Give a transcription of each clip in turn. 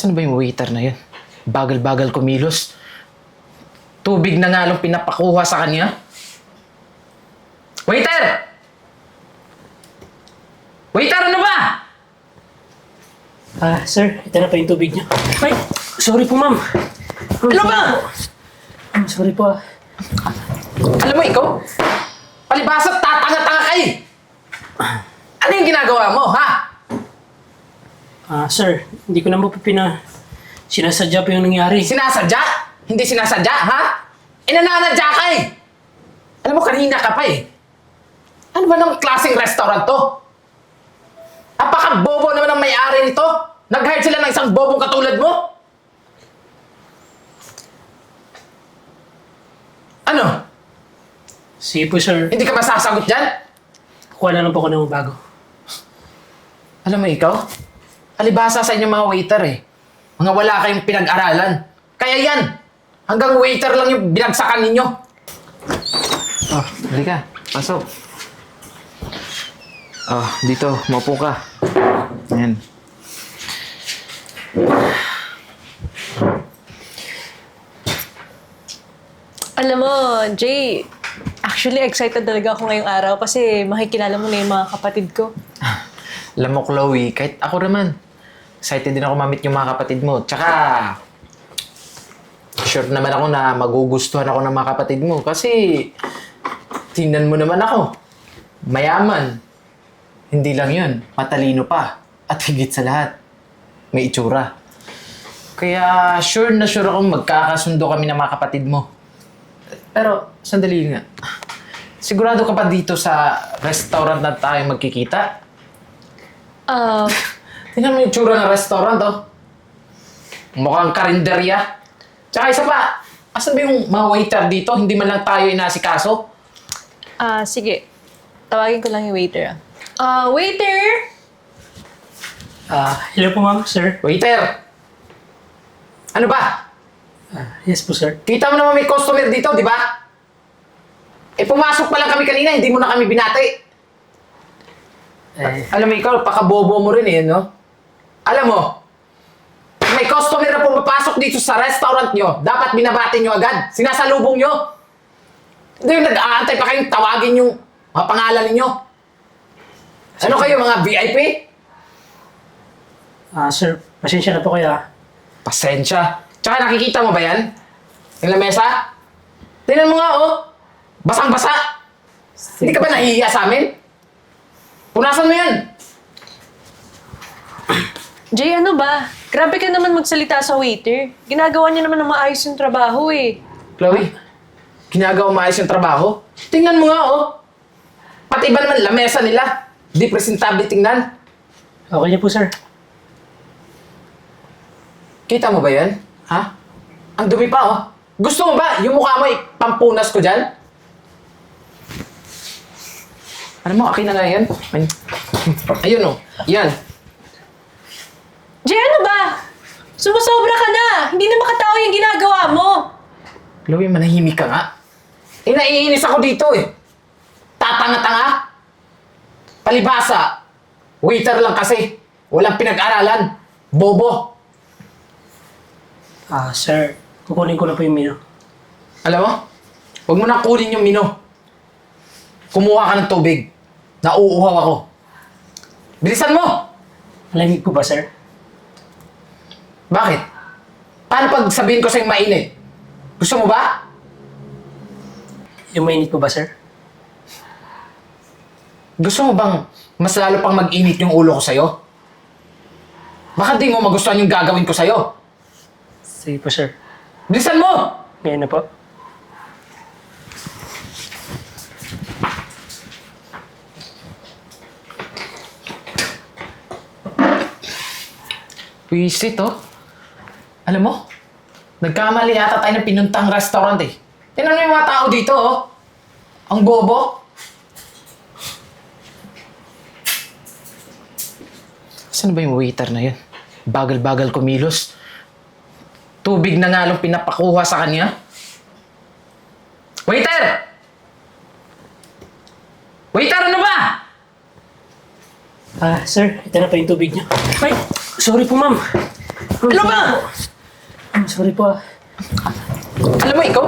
Saan ba yung waiter na yun? Bagal-bagal kumilos. Tubig na nga lang pinapakuha sa kanya. Waiter! Waiter, ano ba? Ah, sir, ito na pa yung tubig niyo. Ay, sorry po, ma'am. Ano ba? Ah, sorry po, ah. Alam mo, ikaw? Palibasa, tatanga-tanga ka eh! Ano yung ginagawa mo, ha? Ah, sir, hindi ko naman po pina... Sinasadya po yung nangyari. Sinasadya? Hindi sinasadya, ha? Inananadya ka eh! Alam mo, kanina ka pa eh. Ano ba ng klaseng restaurant to? Apaka-bobo naman ang may-ari nito. Nag-hire sila ng isang bobong katulad mo. Ano? Sige po, sir. Hindi ka ba sasagot dyan? Kuha na lang po ko ng bago. Alam mo ikaw, alibasa sa inyong mga waiter eh. Mga wala kayong pinag-aralan. Kaya yan, hanggang waiter lang yung binagsakan ninyo. Oh, halika. Pasok. Oh, dito. Maupo ka. Ayan. Alam mo, Jay, actually excited talaga ako ngayong araw kasi makikilala mo na yung mga kapatid ko. Alam mo, Chloe, kahit ako naman, excited din ako mamit yung mga kapatid mo. Tsaka, sure naman ako na magugustuhan ako ng mga kapatid mo. Kasi, tingnan mo naman ako. Mayaman. Hindi lang yun, matalino pa. At higit sa lahat, may itsura. Kaya, sure na sure akong magkakasundo kami ng mga kapatid mo. Pero, sandali nga. Sigurado ka pa dito sa restaurant na tayo magkikita? Ah, Tingnan mo yung tsura ng restaurant, oh. Mukhang karinderya. Tsaka isa pa, asan ba yung mga waiter dito? Hindi man lang tayo inasikaso. ah, sige. Tawagin ko lang yung waiter. ah. Ah, waiter! Ah, hello po, ma'am, sir. Waiter! Ano ba? Ah, yes po, sir. Kita mo naman may customer dito, di ba? Eh, pumasok pa lang kami kanina, hindi mo na kami binati. Eh, Alam mo, ikaw, pakabobo mo rin eh, no? Alam mo, may customer na pumapasok dito sa restaurant nyo, dapat binabati nyo agad. Sinasalubong nyo. Hindi yung nag-aantay pa kayong tawagin yung mga pangalan ninyo. Ano kayo, mga VIP? ah, sir, pasensya na po kayo, ah. Pasensya. Tsaka nakikita mo ba yan? Yung lamesa? Tingnan mo nga, oh. Basang-basa. Hindi ka ba nahihiya sa amin? Punasan mo yan. Jay, ano ba? Grabe ka naman magsalita sa waiter. Ginagawa niya naman ng maayos yung trabaho eh. Chloe, ginagawa maayos yung trabaho. Tingnan mo nga, oh. Pati ba naman lamesa nila? Di presentable tingnan. Okay niyo po, sir. Kita mo ba yan? Ha? Ang dumi pa, oh. Gusto mo ba yung mukha mo ipampunas ko dyan? Alam mo, akin na nga yan. Ay- Ayun, oh. Yan. Jay, ano ba? Sumusobra ka na! Hindi na makatao yung ginagawa mo! Chloe, manahimik ka nga. Eh, naiinis ako dito, eh. Tatanga-tanga. Palibasa. Waiter lang kasi. Walang pinag-aralan. Bobo. Ah, sir, kukunin ko na po yung menu. Alam mo, huwag mo na kunin yung mino. Kumuha ka ng tubig. Nauuhaw ako. Bilisan mo! Malamig po ba, sir? Bakit? Paano pag sabihin ko sa'yo mainit? Gusto mo ba? Yung mainit po ba, sir? Gusto mo bang mas lalo pang mag-init yung ulo ko sa'yo? Baka di mo magustuhan yung gagawin ko sa'yo. Sige po, sir. Bilisan mo! Ngayon na po. Wisit, oh. Alam mo, nagkamali yata tayo ng pinuntang restaurant eh. Tingnan mo yung mga tao dito, oh. Ang bobo. Saan ba yung waiter na yun? Bagal-bagal kumilos. Tubig na nga lang pinapakuha sa kanya. Waiter! Waiter, ano ba? Ah, sir, ito na pa yung tubig niyo. Ay, sorry po, ma'am. Ano ba? Ah, sorry po. ah. Alam mo, ikaw,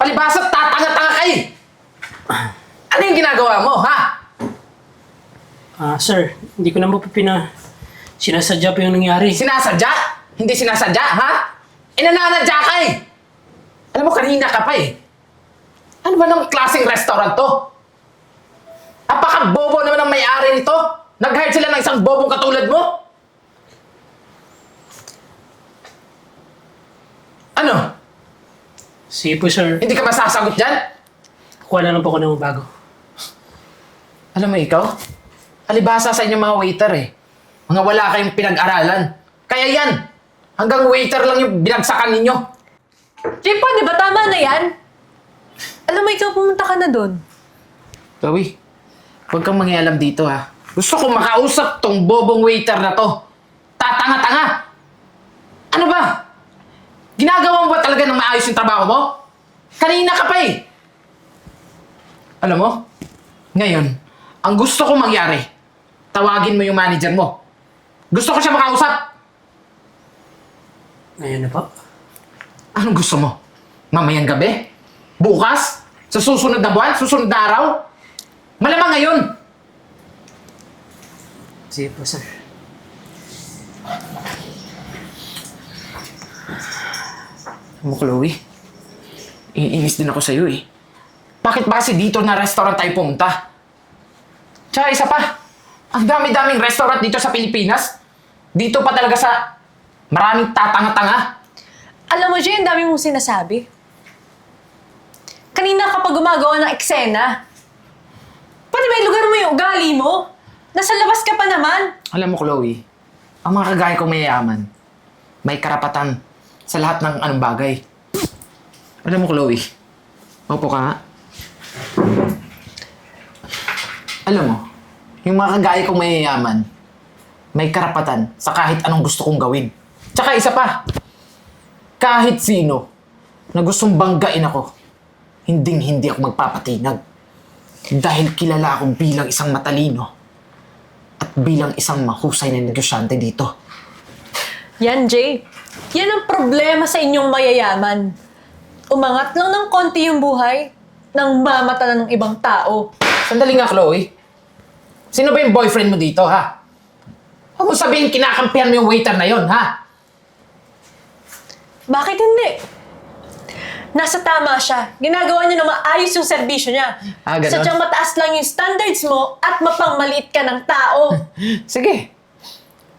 palibasa tatanga-tanga ka eh. Ano yung ginagawa mo, ha? Ah, sir, hindi ko naman po pina... Sinasadya po yung nangyari. Sinasadya? Hindi sinasadya, ha? Inananadya ka eh. Alam mo, kanina ka pa eh. Ano ba ng klaseng restaurant to? Apaka-bobo naman ang may-ari nito. Nag-hire sila ng isang bobong katulad mo. Ano? Sige po, sir. Hindi ka ba sasagot dyan? Kuha na lang po ako ng bago. Alam mo ikaw, alibasa sa inyong mga waiter eh. Mga wala kayong pinag-aralan. Kaya yan, hanggang waiter lang yung binagsakan ninyo. Jay, pwede ba? Tama na yan. Alam mo, ikaw pumunta ka na doon. Chloe, huwag kang mangialam dito ha. Gusto ko makausap tong bobong waiter na to. Tatanga-tanga. Ginagawa mo ba talaga ng maayos yung trabaho mo? Kanina ka pa eh. Alam mo, ngayon, ang gusto ko mangyari, tawagin mo yung manager mo. Gusto ko siya makausap. Ngayon na po. Anong gusto mo? Mamayang gabi? Bukas? Sa susunod na buwan? Susunod na araw? Malamang ngayon. Sige po, sir. Alam mo, Chloe, iinis din ako sa'yo eh. Bakit ba kasi dito na restaurant tayo pumunta? Tsaka isa pa, ang dami-daming restaurant dito sa Pilipinas. Dito pa talaga sa maraming tatanga-tanga. Alam mo, Jay, ang dami mong sinasabi. Kanina kapag gumagawa ng eksena, pwede ba ilugar mo yung ugali mo? Nasa labas ka pa naman. Alam mo, Chloe, ang mga kagaya kong mayayaman, may karapatan sa lahat ng anong bagay. Alam mo, Chloe, opo ka. Alam mo, yung mga kagaya kong mayayaman, may karapatan sa kahit anong gusto kong gawin. Tsaka isa pa, kahit sino na gustong banggain ako, hinding hindi ako magpapatinag. Dahil kilala ako bilang isang matalino at bilang isang mahusay na negosyante dito. Yan, Jay. Yan ang problema sa inyong mayayaman. Umangat lang ng konti yung buhay nang mamata na ng ibang tao. Sandali nga, Chloe. Sino ba yung boyfriend mo dito, ha? Huwag mo sabihin kinakampihan mo yung waiter na yon, ha? Bakit hindi? Nasa tama siya. Ginagawa niya na maayos yung serbisyo niya. Ah, ganon? Sadyang mataas lang yung standards mo at mapangmaliit ka ng tao. Sige.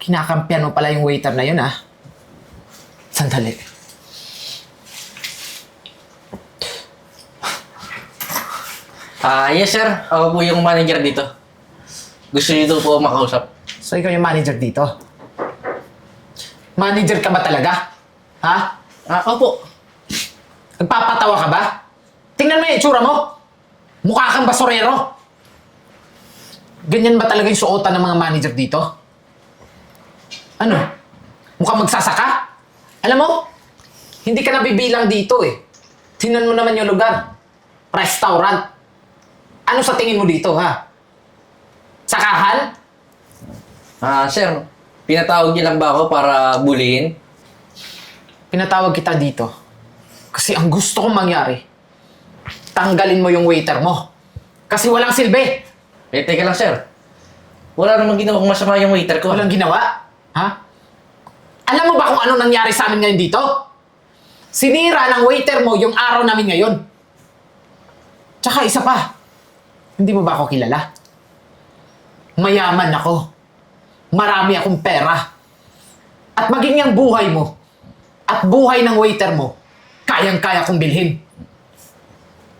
Kinakampihan mo pala yung waiter na yun, ha? Sandali. Ah, yes sir. Ako po yung manager dito. Gusto niyo daw po ako makausap. So, ikaw yung manager dito? Manager ka ba talaga? Ha? Ah, opo. Nagpapatawa ka ba? Tingnan mo yung itsura mo. Mukha kang basurero. Ganyan ba talaga yung suotan ng mga manager dito? Ano? Mukhang magsasaka? Alam mo, hindi ka nabibilang dito eh. Tingnan mo naman yung lugar. Restaurant. Ano sa tingin mo dito, ha? Sakahan? Ah, sir. Pinatawag niyo lang ba ako para buliin? Pinatawag kita dito. Kasi ang gusto kong mangyari, tanggalin mo yung waiter mo. Kasi walang silbi. Eh, teka lang sir. Wala namang ginawang masama yung waiter ko. Walang ginawa? Ha? Alam mo ba kung ano nangyari sa amin ngayon dito? Sinira ng waiter mo yung araw namin ngayon. Tsaka isa pa, hindi mo ba ako kilala? Mayaman ako. Marami akong pera. At maging ang buhay mo at buhay ng waiter mo, kayang-kaya kong bilhin.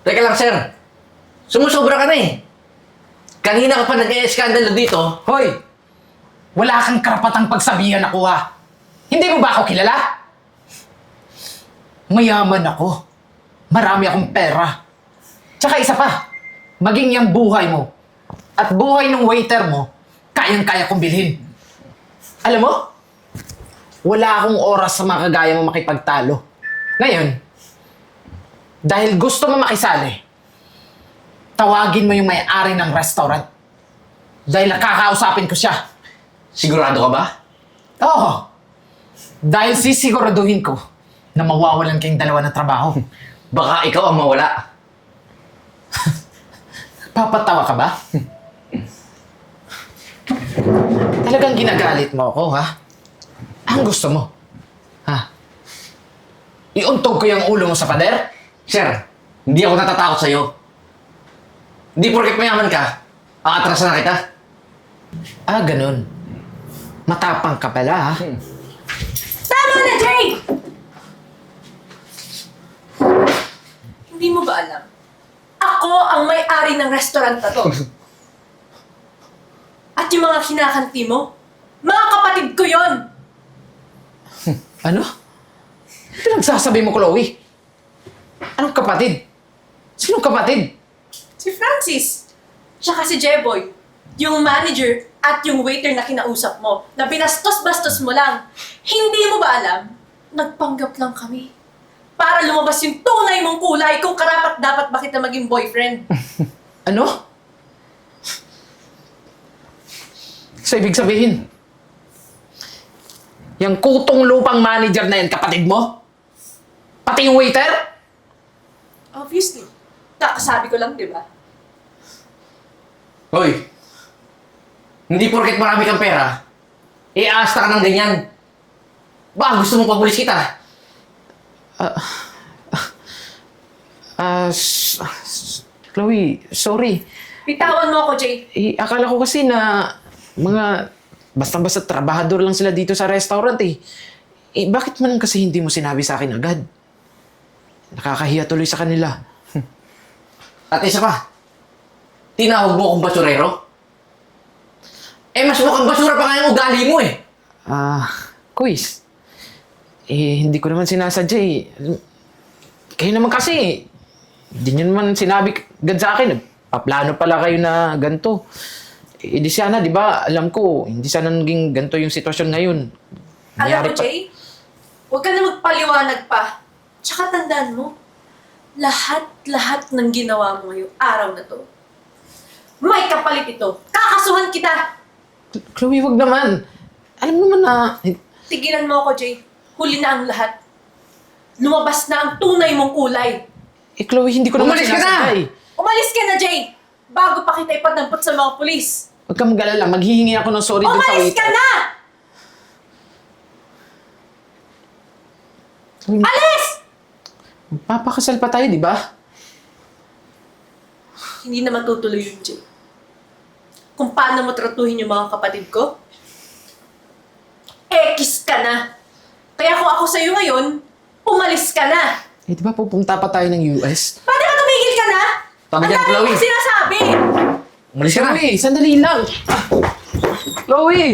Teka lang sir. Sumusobra ka na eh. Kanina ka pa nag-e-skandalo dito. Hoy! Wala kang karapatang pagsabihan ako ha. Hindi mo ba ako kilala? Mayaman ako. Marami akong pera. Tsaka isa pa, maging yung buhay mo at buhay ng waiter mo, kayang-kaya kong bilhin. Alam mo, wala akong oras sa mga kagaya mo makipagtalo. Ngayon, dahil gusto mo makisali, tawagin mo yung may-ari ng restaurant. Dahil nakakausapin ko siya. Sigurado ka ba? Oo. Dahil sisiguraduhin ko na mawawalan kayong dalawa ng trabaho. Baka ikaw ang mawala. Papatawa ka ba? Talagang ginagalit mo ako, ha? Ang gusto mo? Ha? Iuntog ko yung ulo mo sa pader? Sir, hindi ako natatakot sa'yo. Hindi porket mayaman ka, aatrasan na kita. Ah, ganun. Matapang ka pala, ha? Tama na, Jay! Hindi mo ba alam? Ako ang may-ari ng restaurant na to. At yung mga kinakanti mo, mga kapatid ko yon. Ano? Ano pinagsasabi mo, Chloe? Anong kapatid? Sinong kapatid? Si Francis. Tsaka si Jeboy. Yung manager at yung waiter na kinausap mo, na binastos-bastos mo lang. Hindi mo ba alam? Nagpanggap lang kami. Para lumabas yung tunay mong kulay kung karapat dapat ba kita maging boyfriend. Ano? So, ibig sabihin, yung kutong lupang manager na yan, kapatid mo? Pati yung waiter? Obviously. Kakasabi ko lang, di ba? Hoy, hindi porket marami kang pera, iaasta ka ng ganyan. Baka gusto mong pabulis kita. Ah, s- s- Chloe, sorry. Bitawan mo ako, Jay. Eh, akala ko kasi na mga basta-basta trabahador lang sila dito sa restaurant eh. Eh, bakit man kasi hindi mo sinabi sa akin agad? Nakakahiya tuloy sa kanila. At isa pa, tinawag mo akong basurero? Eh, mas mukhang basura pa nga yung ugali mo eh. Ah, quiz. Eh, hindi ko naman sinasadya eh. Kayo naman kasi, hindi nyo naman sinabi agad sa akin. Paplano pala kayo na ganito. Eh, di sana, di ba, alam ko, hindi sana naging ganito yung sitwasyon ngayon. Alam Nangyari mo, pa- Jay, huwag ka na magpaliwanag pa. Tsaka tandaan mo, lahat-lahat ng ginawa mo ngayong araw na to, may kapalit ito. Kakasuhan kita! Chloe, wag naman. Alam mo naman na... Tigilan mo ako, Jay. Huli na ang lahat. Lumabas na ang tunay mong kulay. Eh, Chloe, hindi ko naman Umalis ka na! sinasadya eh. Umalis ka na, Jay! Bago pa kita ipadampot sa mga pulis. Huwag ka mag-alala, maghihingi ako ng sorry dun sa Umalis waiter. ka na! Chloe, Alis! Papakasal pa tayo, di ba? Hindi na matutuloy yun, Jay. Kung paano mo tratuhin yung mga kapatid ko, ekis ka na. Kaya kung ako sa'yo ngayon, umalis ka na. Eh, di ba pupunta pa tayo ng US? Pwede ba tumigil ka na? Tama Ang dami Chloe. mong sinasabi! Umalis ka na. Chloe, sandali lang. Ah, Chloe!